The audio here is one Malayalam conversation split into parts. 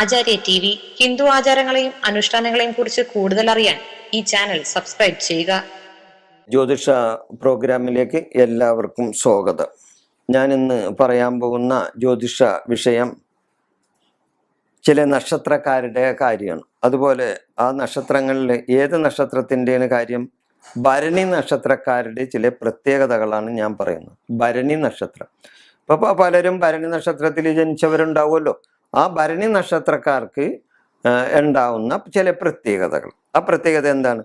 ആചാര്യ ടി വി ഹിന്ദു ആചാരങ്ങളെയും അനുഷ്ഠാനങ്ങളെയും കുറിച്ച് കൂടുതൽ അറിയാൻ ഈ ചാനൽ സബ്സ്ക്രൈബ് ചെയ്യുക. ജ്യോതിഷ പ്രോഗ്രാമിലേക്ക് എല്ലാവർക്കും സ്വാഗതം. ഞാൻ ഇന്ന് പറയാൻ പോകുന്ന ജ്യോതിഷ വിഷയം ചില നക്ഷത്രക്കാരുടെ കാര്യമാണ്. അതുപോലെ ആ നക്ഷത്രങ്ങളിൽ ഏത് നക്ഷത്രത്തിന്റെയാണ് കാര്യം? ഭരണി നക്ഷത്രക്കാരുടെ ചില പ്രത്യേകതകളാണ് ഞാൻ പറയുന്നത്. ഭരണി നക്ഷത്രം. ഇപ്പോൾ പലരും ഭരണി നക്ഷത്രത്തിൽ ജനിച്ചവരുണ്ടാവുമല്ലോ. ആ ഭരണി നക്ഷത്രക്കാർക്ക് ഉണ്ടാവുന്ന ചില പ്രത്യേകതകൾ. ആ പ്രത്യേകത എന്താണ്?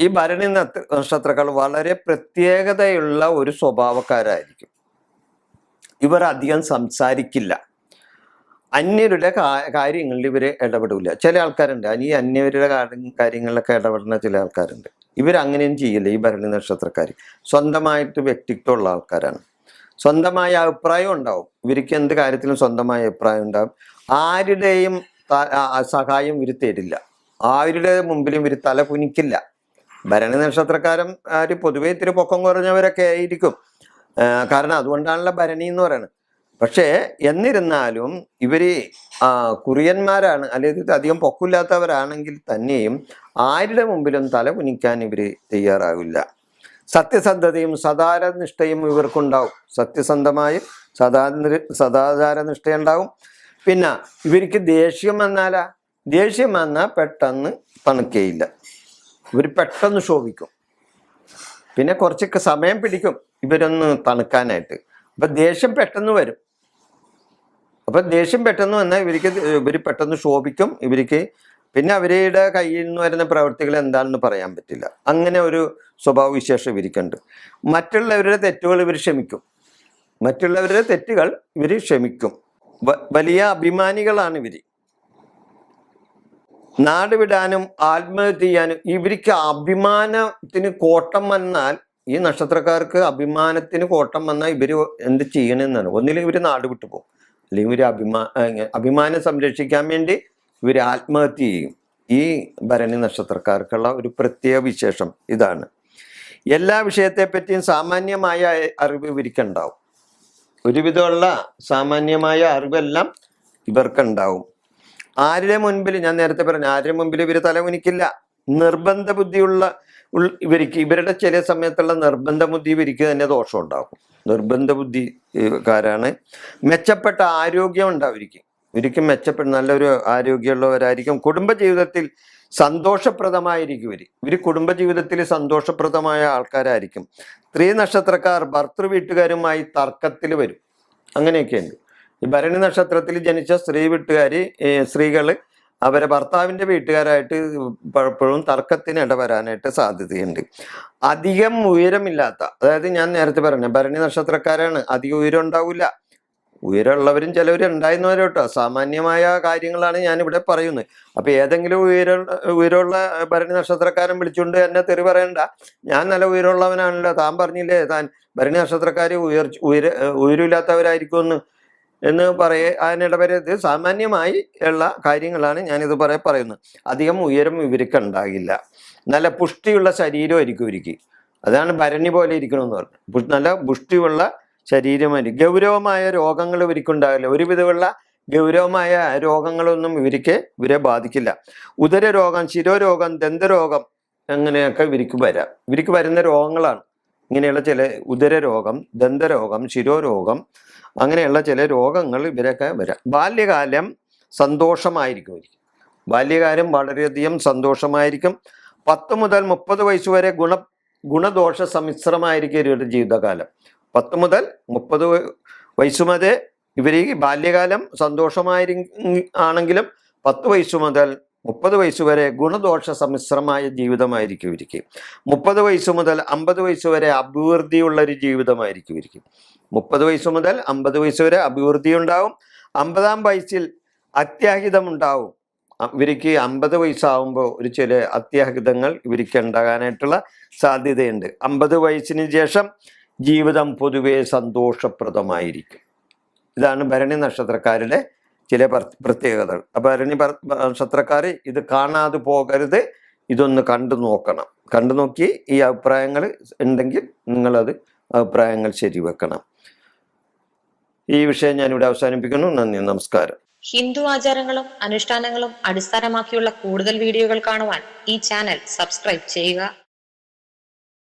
ഈ ഭരണി നക്ഷത്രക്കാർ വളരെ പ്രത്യേകതയുള്ള ഒരു സ്വഭാവക്കാരായിരിക്കും. ഇവർ അധികം സംസാരിക്കില്ല. അന്യരുടെ കാര്യങ്ങളിൽ ഇവർ ഇടപെടില്ല ചില ആൾക്കാരുണ്ട്. ഈ അന്യരുടെ കാര്യം- കാര്യങ്ങളിലൊക്കെ ഇടപെടുന്ന ചില ആൾക്കാരുണ്ട്. ഇവർ അങ്ങനെയും ചെയ്യില്ല ഈ ഭരണി നക്ഷത്രക്കാർ സ്വന്തമായിട്ട് വ്യക്തിത്വമുള്ള ആൾക്കാരാണ്. സ്വന്തമായ അഭിപ്രായം ഉണ്ടാവും. ഇവർക്ക് എന്ത് കാര്യത്തിലും സ്വന്തമായ അഭിപ്രായം ഉണ്ടാകും. ആരുടെയും സഹായം ഇവർ ആരുടെ മുമ്പിലും ഇവർ തല കുനിക്കില്ല. ഭരണി നക്ഷത്രക്കാരൻ ആര് പൊതുവെ ഇത്തിരി പൊക്കം കുറഞ്ഞവരൊക്കെ ആയിരിക്കും. കാരണം അതുകൊണ്ടാണല്ലോ ഭരണി എന്ന് പറയുന്നത് പക്ഷേ എന്നിരുന്നാലും ഇവർ കുറിയന്മാരാണ് അല്ലെങ്കിൽ അധികം പൊക്കില്ലാത്തവരാണെങ്കിൽ തന്നെയും ആരുടെ മുമ്പിലും തല കുനിക്കാൻ ഇവർ തയ്യാറാവില്ല. സത്യസന്ധതയും സദാരനിഷ്ഠയും ഇവർക്കുണ്ടാവും. സത്യസന്ധമായും സദാ സദാചാരനിഷ്ഠയുണ്ടാവും പിന്നെ ഇവർക്ക് ദേഷ്യം വന്നാലാ? ദേഷ്യം വന്നാൽ പെട്ടെന്ന് തണുക്കേയില്ല. ഇവർ പെട്ടെന്ന് ശോഭിക്കും. പിന്നെ കുറച്ചൊക്കെ സമയം പിടിക്കും ഇവരൊന്ന് തണുക്കാനായിട്ട്. അപ്പൊ ദേഷ്യം പെട്ടെന്ന് വരും. അപ്പൊ ദേഷ്യം പെട്ടെന്ന് വന്നാൽ ഇവർക്ക് ഇവർ പെട്ടെന്ന് ശോഭിക്കും. ഇവർക്ക് പിന്നെ അവരുടെ കയ്യിൽ നിന്ന് വരുന്ന പ്രവൃത്തികൾ എന്താണെന്ന് പറയാൻ പറ്റില്ല. അങ്ങനെ ഒരു സ്വഭാവവിശേഷം ഇവർക്കുണ്ട്. മറ്റുള്ളവരുടെ തെറ്റുകൾ ഇവർ ക്ഷമിക്കും. മറ്റുള്ളവരുടെ തെറ്റുകൾ ഇവർ ക്ഷമിക്കും. വലിയ അഭിമാനികളാണ് ഇവർ നാട് വിടാനും ആത്മഹത്യ ചെയ്യാനും ഇവർക്ക് അഭിമാനത്തിന് കോട്ടം വന്നാൽ ഈ നക്ഷത്രക്കാർക്ക് അഭിമാനത്തിന് കോട്ടം വന്നാൽ ഇവർ എന്ത് ചെയ്യണമെന്നാണ് ഒന്നില്ലെങ്കിൽ ഇവർ നാട് വിട്ടു പോകും. അല്ലെങ്കിൽ ഇവർ അഭിമാ അഭിമാനം സംരക്ഷിക്കാൻ വേണ്ടി ഇവർ ആത്മഹത്യ ചെയ്യും. ഈ ഭരണി നക്ഷത്രക്കാർക്കുള്ള ഒരു പ്രത്യേക വിശേഷം ഇതാണ്. എല്ലാ വിഷയത്തെപ്പറ്റിയും സാമാന്യമായ അറിവ് ഇവർക്കുണ്ടാവും ഒരുവിധമുള്ള സാമാന്യമായ അറിവെല്ലാം ഇവർക്കുണ്ടാവും. ആരുടെ മുൻപിൽ ഞാൻ നേരത്തെ പറഞ്ഞു ആരുടെ മുൻപിൽ ഇവർ തലമുനിക്കില്ല നിർബന്ധ ബുദ്ധിയുള്ള ഇവർക്ക് ഇവരുടെ ചില സമയത്തുള്ള നിർബന്ധ ബുദ്ധി ഇവർക്ക് തന്നെ ദോഷം ഉണ്ടാകും നിർബന്ധ ബുദ്ധിക്കാരാണ് മെച്ചപ്പെട്ട ആരോഗ്യം ഉണ്ടാവും മെച്ചപ്പെടും മെച്ചപ്പെട്ട നല്ലൊരു ആരോഗ്യമുള്ളവരായിരിക്കും. കുടുംബജീവിതത്തിൽ സന്തോഷപ്രദമായിരിക്കും ഇവർ ഇവർ കുടുംബജീവിതത്തിൽ സന്തോഷപ്രദമായ ആൾക്കാരായിരിക്കും. സ്ത്രീ നക്ഷത്രക്കാർ ഭർത്തൃ വീട്ടുകാരുമായി തർക്കത്തിൽ വരും. അങ്ങനെയൊക്കെയുണ്ട്. ഈ ഭരണി നക്ഷത്രത്തിൽ ജനിച്ച സ്ത്രീ വീട്ടുകാർ സ്ത്രീകൾ അവരെ ഭർത്താവിന്റെ വീട്ടുകാരായിട്ട് പലപ്പോഴും തർക്കത്തിന് ഇടവരാനായിട്ട് സാധ്യതയുണ്ട്. അധികം ഉയരമില്ലാത്ത അതായത് ഞാൻ നേരത്തെ പറഞ്ഞു ഭരണി നക്ഷത്രക്കാരാണ്. അധികം ഉയരം ഉണ്ടാവില്ല ഉയരമുള്ളവരും ചിലവർ ഉണ്ടായിരുന്നവരും കേട്ടോ സാമാന്യമായ കാര്യങ്ങളാണ് ഞാൻ ഇവിടെ പറയുന്നത്. അപ്പൊ ഏതെങ്കിലും ഉയര ഉയരമുള്ള ഭരണി നക്ഷത്രക്കാരൻ വിളിച്ചുകൊണ്ട് എന്നെ തെറി പറയണ്ട. ഞാൻ നല്ല ഉയരമുള്ളവനാണല്ലോ. താൻ പറഞ്ഞില്ലേ താൻ ഭരണി നക്ഷത്രക്കാർ ഉയർ ഉയര ഉയരമില്ലാത്തവരായിരിക്കുമെന്ന് എന്ന് പറയ അതിനിടവരത് സാമാന്യമായി ഉള്ള കാര്യങ്ങളാണ് ഞാനിത് പറയ പറയുന്നത്. അധികം ഉയരം ഇവർക്ക് ഉണ്ടാകില്ല. നല്ല പുഷ്ടിയുള്ള ശരീരം ആയിരിക്കും ഇവർക്ക്. അതാണ് ഭരണി പോലെ ഇരിക്കണമെന്ന് പറഞ്ഞു. നല്ല പുഷ്ടിയുള്ള ശരീരമായിരിക്കും ഗൗരവമായ രോഗങ്ങൾ ഇവർക്കുണ്ടാവില്ല. ഒരുവിധമുള്ള ഗൗരവമായ രോഗങ്ങളൊന്നും ഇവർക്ക് ഇവരെ ബാധിക്കില്ല. ഉദരരോഗം ശിരോരോഗം ദന്തരോഗം അങ്ങനെയൊക്കെ ഇവർക്ക് വരാം. ഇവർക്ക് വരുന്ന രോഗങ്ങളാണ്. ഇങ്ങനെയുള്ള ചില ഉദരരോഗം ദന്തരോഗം ശിരോരോഗം അങ്ങനെയുള്ള ചില രോഗങ്ങൾ ഇവരൊക്കെ വരാം. ബാല്യകാലം സന്തോഷമായിരിക്കും ഇവർക്ക്. ബാല്യകാലം വളരെയധികം സന്തോഷമായിരിക്കും. പത്ത് മുതൽ മുപ്പത് വയസ്സ് വരെ ഗുണ ഗുണദോഷ സമ്മിശ്രമായിരിക്കും ഇവരുടെ ജീവിതകാലം. പത്ത് മുതൽ മുപ്പത് വയസ്സ് വരെ ഇവർ ഈ ബാല്യകാലം സന്തോഷമായി ആണെങ്കിലും പത്ത് വയസ്സു മുതൽ മുപ്പത് വയസ്സ് വരെ ഗുണദോഷ സമ്മിശ്രമായ ജീവിതമായിരിക്കും ഇരിക്കും മുപ്പത് വയസ്സ് മുതൽ അമ്പത് വയസ്സ് വരെ അഭിവൃദ്ധിയുള്ള ഒരു ജീവിതമായിരിക്കും ഇരിക്കും മുപ്പത് വയസ്സ് മുതൽ അമ്പത് വയസ്സ് വരെ അഭിവൃദ്ധി ഉണ്ടാവും. അമ്പതാം വയസ്സിൽ അത്യാഹിതം ഉണ്ടാവും ഇവർക്ക് അമ്പത് വയസ്സാവുമ്പോൾ ഒരു ചില അത്യാഹിതങ്ങൾ ഇവർക്ക് ഉണ്ടാകാനായിട്ടുള്ള സാധ്യതയുണ്ട്. അമ്പത് വയസ്സിന് ശേഷം ജീവിതം പൊതുവെ സന്തോഷപ്രദമായിരിക്കും. ഇതാണ് ഭരണി നക്ഷത്രക്കാരുടെ ചില പ്ര- പ്രത്യേകതകൾ. അപ്പോൾ ഭരണി നക്ഷത്രക്കാർ ഇത് കാണാതെ പോകരുത് ഇതൊന്ന് കണ്ടു നോക്കണം. കണ്ടു നോക്കി ഈ അഭിപ്രായങ്ങൾ ഉണ്ടെങ്കിൽ നിങ്ങളത് അഭിപ്രായങ്ങൾ ശരിവെക്കണം. ഈ വിഷയം ഞാനിവിടെ അവസാനിപ്പിക്കുന്നു. നന്ദി നമസ്കാരം. ഹിന്ദു ആചാരങ്ങളും അനുഷ്ഠാനങ്ങളും അടിസ്ഥാനമാക്കിയുള്ള കൂടുതൽ വീഡിയോകൾ കാണുവാൻ ഈ ചാനൽ സബ്സ്ക്രൈബ് ചെയ്യുക.